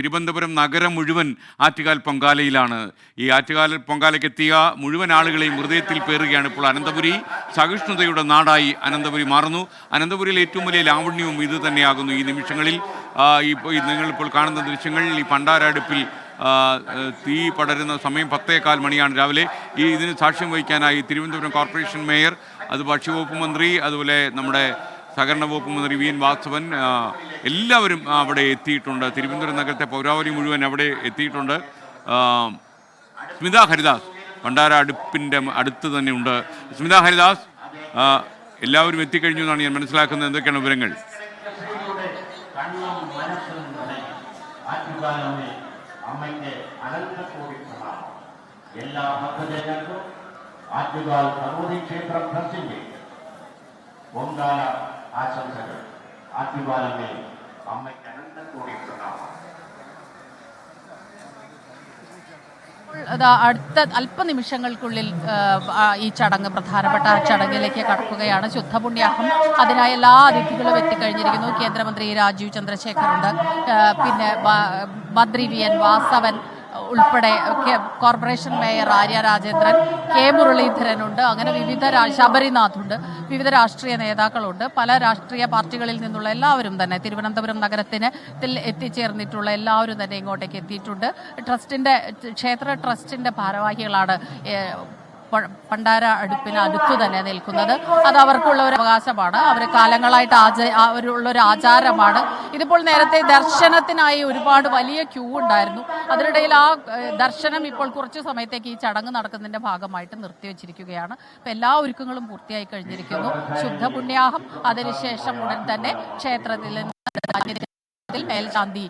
തിരുവനന്തപുരം നഗരം മുഴുവൻ ആറ്റുകാൽ പൊങ്കാലയിലാണ്. ഈ ആറ്റുകാൽ പൊങ്കാലയ്ക്ക് എത്തിയ മുഴുവൻ ആളുകളെയും ഹൃദയത്തിൽ പേറുകയാണ് ഇപ്പോൾ അനന്തപുരി. സഹിഷ്ണുതയുടെ നാടായി അനന്തപുരി മാറുന്നു. അനന്തപുരിയിൽ ഏറ്റവും വലിയ ലാവണ്യവും ഇത് തന്നെയാകുന്നു ഈ നിമിഷങ്ങളിൽ. ഈ നിങ്ങളിപ്പോൾ കാണുന്ന ദൃശ്യങ്ങളിൽ ഈ പണ്ടാരടുപ്പിൽ തീ പടരുന്ന സമയം പത്തേകാൽ മണിയാണ് രാവിലെ. ഈ ഇതിന് സാക്ഷ്യം വഹിക്കാനായി തിരുവനന്തപുരം കോർപ്പറേഷൻ മേയർ അത് ഭക്ഷ്യവകുപ്പ് മന്ത്രി അതുപോലെ നമ്മുടെ സഹകരണ വകുപ്പ് മന്ത്രി വി എൻ വാസവൻ എല്ലാവരും അവിടെ എത്തിയിട്ടുണ്ട്. തിരുവനന്തപുരം നഗരത്തെ പൗരാവലി മുഴുവൻ അവിടെ എത്തിയിട്ടുണ്ട്. സ്മിത ഹരിദാസ് ഭണ്ഡാര അടുപ്പിന്റെ അടുത്ത് തന്നെ ഉണ്ട്. സ്മിത ഹരിദാസ് എല്ലാവരും എത്തിക്കഴിഞ്ഞു എന്നാണ് ഞാൻ മനസ്സിലാക്കുന്നത്. എന്തൊക്കെയാണ് വിവരങ്ങൾ? എല്ലാ ഭക്തജനങ്ങൾക്കും ആറ്റുകാൽ ഭഗവതി ക്ഷേത്രം ട്രസ്റ്റിന്റെ പൊങ്കാല ആറ്റുകാലമേ അമ്മയ്ക്ക് അനന്തകോടി പ്രണാമം അതാ അടുത്ത അല്പനിമിഷങ്ങൾക്കുള്ളിൽ ഈ ചടങ്ങ് പ്രധാനപ്പെട്ട ചടങ്ങിലേക്ക് കടക്കുകയാണ്. ശുദ്ധപുണ്യാഹം അതിനായി എല്ലാ അതിഥികളും എത്തിക്കഴിഞ്ഞിരിക്കുന്നു. കേന്ദ്രമന്ത്രി രാജീവ് ചന്ദ്രശേഖർ ഉണ്ട് പിന്നെ മന്ത്രി വി എൻ വാസവൻ ഉൾപ്പെടെ corporation mayor Arya Rajendran K മുരളീധരനുണ്ട്. അങ്ങനെ വിവിധ ശബരിനാഥുണ്ട്. വിവിധ രാഷ്ട്രീയ നേതാക്കളുണ്ട്. പല രാഷ്ട്രീയ പാർട്ടികളിൽ നിന്നുള്ള എല്ലാവരും തന്നെ തിരുവനന്തപുരം നഗരത്തിന് എത്തിച്ചേർന്നിട്ടുള്ള എല്ലാവരും തന്നെ ഇങ്ങോട്ടേക്ക് എത്തിയിട്ടുണ്ട്. ട്രസ്റ്റിന്റെ ക്ഷേത്ര ട്രസ്റ്റിന്റെ ഭാരവാഹികളാണ് പണ്ടാര അടുപ്പിന് അടുത്തു തന്നെ നിൽക്കുന്നത്. അത് അവർക്കുള്ള ഒരു അവകാശമാണ്. അവർ കാലങ്ങളായിട്ട് ആച അവരുള്ള ഒരു ആചാരമാണ്. ഇതിപ്പോൾ നേരത്തെ ദർശനത്തിനായി ഒരുപാട് വലിയ ക്യൂ ഉണ്ടായിരുന്നു. അതിനിടയിൽ ആ ദർശനം ഇപ്പോൾ കുറച്ച് സമയത്തേക്ക് ഈ ചടങ്ങ് നടക്കുന്നതിന്റെ ഭാഗമായിട്ട് നിർത്തിവെച്ചിരിക്കുകയാണ്. അപ്പൊ എല്ലാ ഒരുക്കങ്ങളും പൂർത്തിയായി കഴിഞ്ഞിരിക്കുന്നു. ശുദ്ധ പുണ്യാഹം. അതിനുശേഷം ഉടൻ തന്നെ ക്ഷേത്രത്തിൽ മേൽശാന്തി.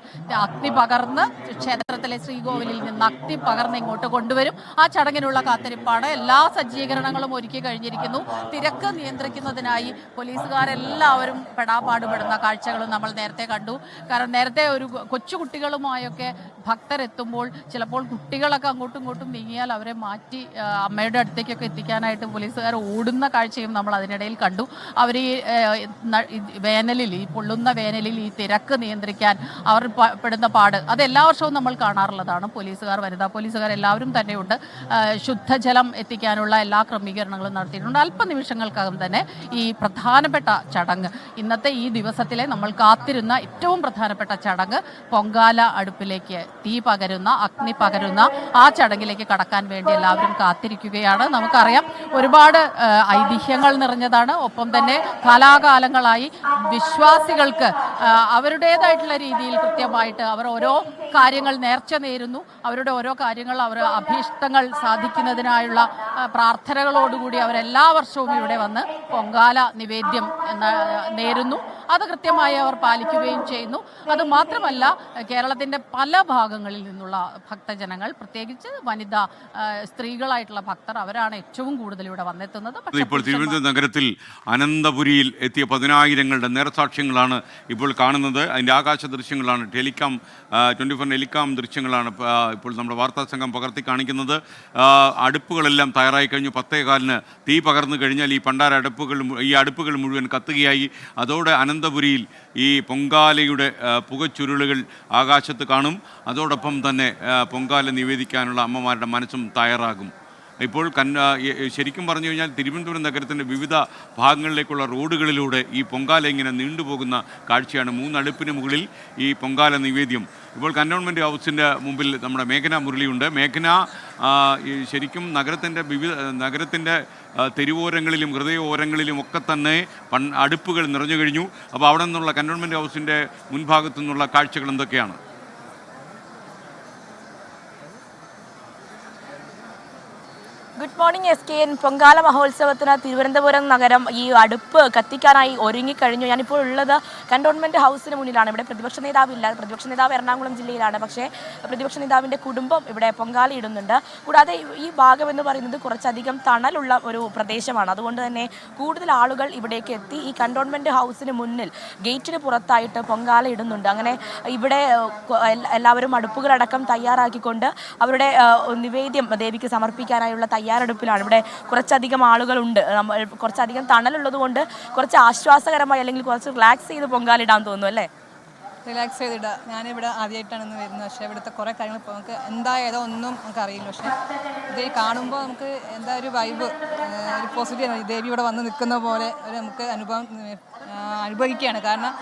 അഗ്നി പകർന്ന് ക്ഷേത്രത്തിലെ ശ്രീകോവിലിൽ നിന്ന് അഗ്നി പകർന്ന് ഇങ്ങോട്ട് കൊണ്ടുവരും. ആ ചടങ്ങിനുള്ള കാത്തിരിപ്പാണ്. എല്ലാ സജ്ജീകരണങ്ങളും ഒരുക്കി കഴിഞ്ഞിരിക്കുന്നു. തിരക്ക് നിയന്ത്രിക്കുന്നതിനായി പോലീസുകാരെല്ലാവരും പെടാപ്പാടുപെടുന്ന കാഴ്ചകളും നമ്മൾ നേരത്തെ കണ്ടു. കാരണം നേരത്തെ ഒരു കൊച്ചുകുട്ടികളുമായൊക്കെ ഭക്തരെത്തുമ്പോൾ ചിലപ്പോൾ കുട്ടികളൊക്കെ അങ്ങോട്ടും ഇങ്ങോട്ടും നീങ്ങിയാൽ അവരെ മാറ്റി അമ്മയുടെ അടുത്തേക്കൊക്കെ എത്തിക്കാനായിട്ട് പോലീസുകാർ ഓടുന്ന കാഴ്ചയും നമ്മൾ അതിനിടയിൽ കണ്ടു. അവർ ഈ വേനലിൽ ഈ പൊള്ളുന്ന വേനലിൽ ഈ തിരക്ക് നിയന്ത്രിക്കാൻ അവർ പെടുന്ന പാട്. അത് എല്ലാ വർഷവും നമ്മൾ കാണാറുള്ളതാണ്. പോലീസുകാർ വനിതാ പോലീസുകാർ എല്ലാവരും തന്നെയുണ്ട്. ശുദ്ധജലം എത്തിക്കാനുള്ള എല്ലാ ക്രമീകരണങ്ങളും നടത്തിയിട്ടുണ്ട്. അല്പ നിമിഷങ്ങൾക്കകം തന്നെ ഈ പ്രധാനപ്പെട്ട ചടങ്ങ്. ഇന്നത്തെ ഈ ദിവസത്തിലെ നമ്മൾ കാത്തിരുന്ന ഏറ്റവും പ്രധാനപ്പെട്ട ചടങ്ങ് പൊങ്കാല അടുപ്പിലേക്ക് തീ പകരുന്ന അഗ്നി പകരുന്ന ആ ചടങ്ങിലേക്ക് കടക്കാൻ വേണ്ടി എല്ലാവരും കാത്തിരിക്കുകയാണ്. നമുക്കറിയാം ഒരുപാട് ഐതിഹ്യങ്ങൾ നിറഞ്ഞതാണ്. ഒപ്പം തന്നെ കാലാകാലങ്ങളായി വിശ്വാസികൾക്ക് ആ, അവരുടേതായിട്ടുള്ള രീതിയിൽ കൃത്യമായിട്ട് അവർ ഓരോ കാര്യങ്ങൾ നേർച്ച നേരുന്നു. അവരുടെ ഓരോ കാര്യങ്ങൾ അവർ അഭീഷ്ടങ്ങൾ സാധിക്കുന്നതിനായുള്ള പ്രാർത്ഥനകളോടുകൂടി അവരെല്ലാ വർഷവും ഇവിടെ വന്ന് പൊങ്കാല നിവേദ്യം നേരുന്നു. അത് കൃത്യമായി അവർ പാലിക്കുകയും ചെയ്യുന്നു. അത് മാത്രമല്ല കേരളത്തിന്റെ പല ഭാഗങ്ങളിൽ നിന്നുള്ള ഭക്തജനങ്ങൾ പ്രത്യേകിച്ച് വനിതാ സ്ത്രീകളായിട്ടുള്ള ഭക്തർ അവരാണ് ഏറ്റവും കൂടുതൽ ഇവിടെ വന്നെത്തുന്നത്. ഇപ്പോൾ തിരുവനന്തപുരം നഗരത്തിൽ അനന്തപുരിയിൽ എത്തിയ പതിനായിരങ്ങളുടെ നേർസാക്ഷ്യങ്ങളാണ് ഇപ്പോൾ കാണുന്നത്. അതിന്റെ ആകാശ ദൃശ്യങ്ങളാണ് ടെലികാം ട്വന്റി ഫോർ ടെലികാം ദൃശ്യങ്ങളാണ് ഇപ്പോൾ നമ്മുടെ വാർത്താ സംഘം പകർത്തി കാണിക്കുന്നത്. അടുപ്പുകളെല്ലാം തയ്യാറായി കഴിഞ്ഞു. പത്തേകാലിന് തീ പകർന്നു കഴിഞ്ഞാൽ ഈ പണ്ടാര അടുപ്പുകൾ ഈ അടുപ്പുകൾ മുഴുവൻ കത്തുകയായി. അതോടെ അനന്തപുരിയിൽ ഈ പൊങ്കാലയുടെ പുകച്ചുരുളുകൾ ആകാശത്ത് കാണും. അതോടൊപ്പം തന്നെ പൊങ്കാല നിവേദിക്കാനുള്ള അമ്മമാരുടെ മനസ്സും തയ്യാറാകും. ഇപ്പോൾ കന്ന ശരിക്കും പറഞ്ഞു കഴിഞ്ഞാൽ തിരുവനന്തപുരം നഗരത്തിന്റെ വിവിധ ഭാഗങ്ങളിലേക്കുള്ള റോഡുകളിലൂടെ ഈ പൊങ്കാല ഇങ്ങനെ നീണ്ടുപോകുന്ന കാഴ്ചയാണ് മൂന്നടുപ്പിന് മുകളിൽ ഈ പൊങ്കാല നിവേദ്യം. ഇപ്പോൾ കന്റോൺമെന്റ് ഹൗസിന്റെ മുമ്പിൽ നമ്മുടെ മേഘന മുരളിയുണ്ട്. മേഘന ശരിക്കും നഗരത്തിന്റെ വിവിധ നഗരത്തിന്റെ തെരുവോരങ്ങളിലും ഹൃദയോരങ്ങളിലും ഒക്കെ തന്നെ അടുപ്പുകൾ നിറഞ്ഞു കഴിഞ്ഞു. അപ്പോൾ അവിടെ നിന്നുള്ള കന്റോൺമെന്റ് ഹൗസിന്റെ മുൻഭാഗത്തു നിന്നുള്ള കാഴ്ചകൾ എന്തൊക്കെയാണ്? Morning S K N Pongala മഹോത്സവത്തിന് തിരുവനന്തപുരം നഗരം ഈ അടുപ്പ് കത്തിക്കാനായി ഒരുങ്ങിക്കഴിഞ്ഞു. ഞാനിപ്പോൾ ഉള്ളത് കണ്ടോൺമെന്റ് ഹൗസിന് മുന്നിലാണ്. ഇവിടെ പ്രതിപക്ഷ നേതാവില്ല. പ്രതിപക്ഷ നേതാവ് എറണാകുളം ജില്ലയിലാണ്. പക്ഷേ പ്രതിപക്ഷ നേതാവിന്റെ കുടുംബം ഇവിടെ പൊങ്കാല ഇടുന്നുണ്ട്. കൂടാതെ ഈ ഭാഗം എന്ന് പറയുന്നത് കുറച്ചധികം തണലുള്ള ഒരു പ്രദേശമാണ്. അതുകൊണ്ട് തന്നെ കൂടുതൽ ആളുകൾ ഇവിടേക്ക് എത്തി ഈ കണ്ടോൺമെന്റ് ഹൗസിന് മുന്നിൽ ഗേറ്റിന് പുറത്തായിട്ട് പൊങ്കാല ഇടുന്നുണ്ട്. അങ്ങനെ ഇവിടെ എല്ലാവരും അടുപ്പുകളടക്കം തയ്യാറാക്കിക്കൊണ്ട് അവരുടെ നിവേദ്യം ദേവിക്ക് സമർപ്പിക്കാനായുള്ള തയ്യാറെടുപ്പിലാണ് ഇവിടെ കുറച്ചധികം ആളുകളുണ്ട്. നമ്മൾ കുറച്ചധികം തണലുള്ളത് കൊണ്ട് കുറച്ച് ആശ്വാസകരമായി അല്ലെങ്കിൽ കുറച്ച് റിലാക്സ് ചെയ്ത് പൊങ്കാലിടാൻ തോന്നുന്നു അല്ലേ? റിലാക്സ് ചെയ്തിടുക ഞാനിവിടെ ആദ്യമായിട്ടാണ് ഇന്ന് വരുന്നത് പക്ഷേ ഇവിടുത്തെ കുറേ കാര്യങ്ങൾ ഇപ്പോൾ നമുക്ക് എന്തായതോ ഒന്നും നമുക്ക് അറിയില്ല പക്ഷേ ഇത് കാണുമ്പോൾ നമുക്ക് എന്താ ഒരു വൈബ് ഒരു പോസിറ്റീവ് ദേവി ഇവിടെ വന്ന് നിൽക്കുന്ന പോലെ ഒരു നമുക്ക് അനുഭവം അനുഭവിക്കുകയാണ്. കാരണം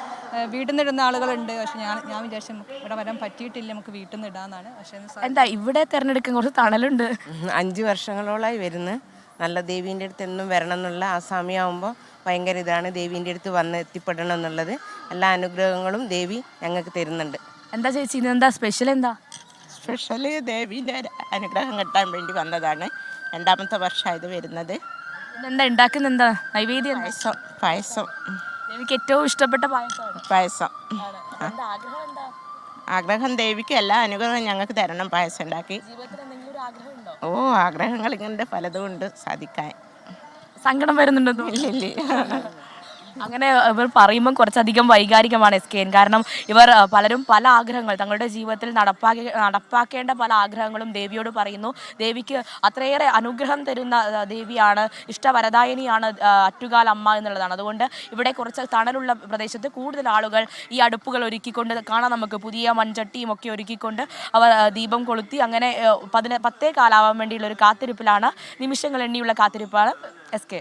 വീട്ടിൽ നിന്ന് ഇടുന്ന ആളുകളുണ്ട്. പക്ഷെ ഞാൻ ഞാൻ വിചാരിച്ചു ഇവിടെ വരാൻ പറ്റിയിട്ടില്ല നമുക്ക് വീട്ടിൽ നിന്ന് ഇടാന്നാണ്. പക്ഷേ എന്താ ഇവിടെ തിരഞ്ഞെടുക്കാൻ കുറച്ച് തണലുണ്ട്. അഞ്ച് വർഷങ്ങളോളായി വരുന്നു. നല്ല ദേവീന്റെ അടുത്ത് എന്നും വരണം എന്നുള്ള ആ സമയമാകുമ്പോൾ ഭയങ്കര ഇതാണ് ദേവീന്റെ അടുത്ത് വന്ന് എത്തിപ്പെടണം എന്നുള്ളത്. എല്ലാ അനുഗ്രഹങ്ങളും ദേവി ഞങ്ങൾക്ക് തരുന്നുണ്ട്. എന്താ ചേച്ചി ഇന്ന് എന്താ സ്പെഷ്യൽ എന്താ? സ്പെഷ്യലി ദേവീന്റെ അനുഗ്രഹം കിട്ടാൻ വേണ്ടി വന്നതാണ്. രണ്ടാമത്തെ വർഷമായത് വരുന്നത്. എന്താ ഉണ്ടാക്കുന്നത് എന്താ? നൈവേദ്യം? പായസം പായസം. ദേവിക്ക് ഏറ്റവും ഇഷ്ടപ്പെട്ട പായസമാണ്. പായസം. എന്താ ആഗ്രഹം എന്താ? ആഗ്രഹം ദേവിക്ക് എല്ലാ അനുഗ്രഹവും ഞങ്ങൾക്ക് തരണം പായസം ഉണ്ടാക്കി. ജീവിതത്തിൽ എന്തെങ്കിലും ഒരു ആഗ്രഹം ഉണ്ടോ? ഓ ആഗ്രഹങ്ങൾ ഇങ്ങനെ പലതും ഉണ്ട് സാധിക്കാൻ. സങ്കടം വരുന്നുണ്ടോ? ഇല്ല ഇല്ല അങ്ങനെ ഇവർ പറയുമ്പോൾ കുറച്ചധികം വൈകാരികമാണ് എസ് കെ എൻ. കാരണം ഇവർ പലരും പല ആഗ്രഹങ്ങൾ തങ്ങളുടെ ജീവിതത്തിൽ നടപ്പാക്കി നടപ്പാക്കേണ്ട പല ആഗ്രഹങ്ങളും ദേവിയോട് പറയുന്നു. ദേവിക്ക് അത്രയേറെ അനുഗ്രഹം തരുന്ന ദേവിയാണ് ഇഷ്ടവരദായനിയാണ് അറ്റുകാൽ അമ്മ എന്നുള്ളതാണ്. അതുകൊണ്ട് ഇവിടെ കുറച്ച് തണലുള്ള പ്രദേശത്ത് കൂടുതൽ ആളുകൾ ഈ അടുപ്പുകൾ ഒരുക്കിക്കൊണ്ട് കാണാം നമുക്ക് പുതിയ മൺചട്ടിയും ഒക്കെ ഒരുക്കിക്കൊണ്ട് അവർ ദീപം കൊളുത്തി അങ്ങനെ പതിന പത്തേ കാലാവാൻ വേണ്ടിയുള്ള ഒരു കാത്തിരിപ്പിലാണ് നിമിഷങ്ങൾ എണ്ണിയുള്ള കാത്തിരിപ്പാണ് എസ് കെ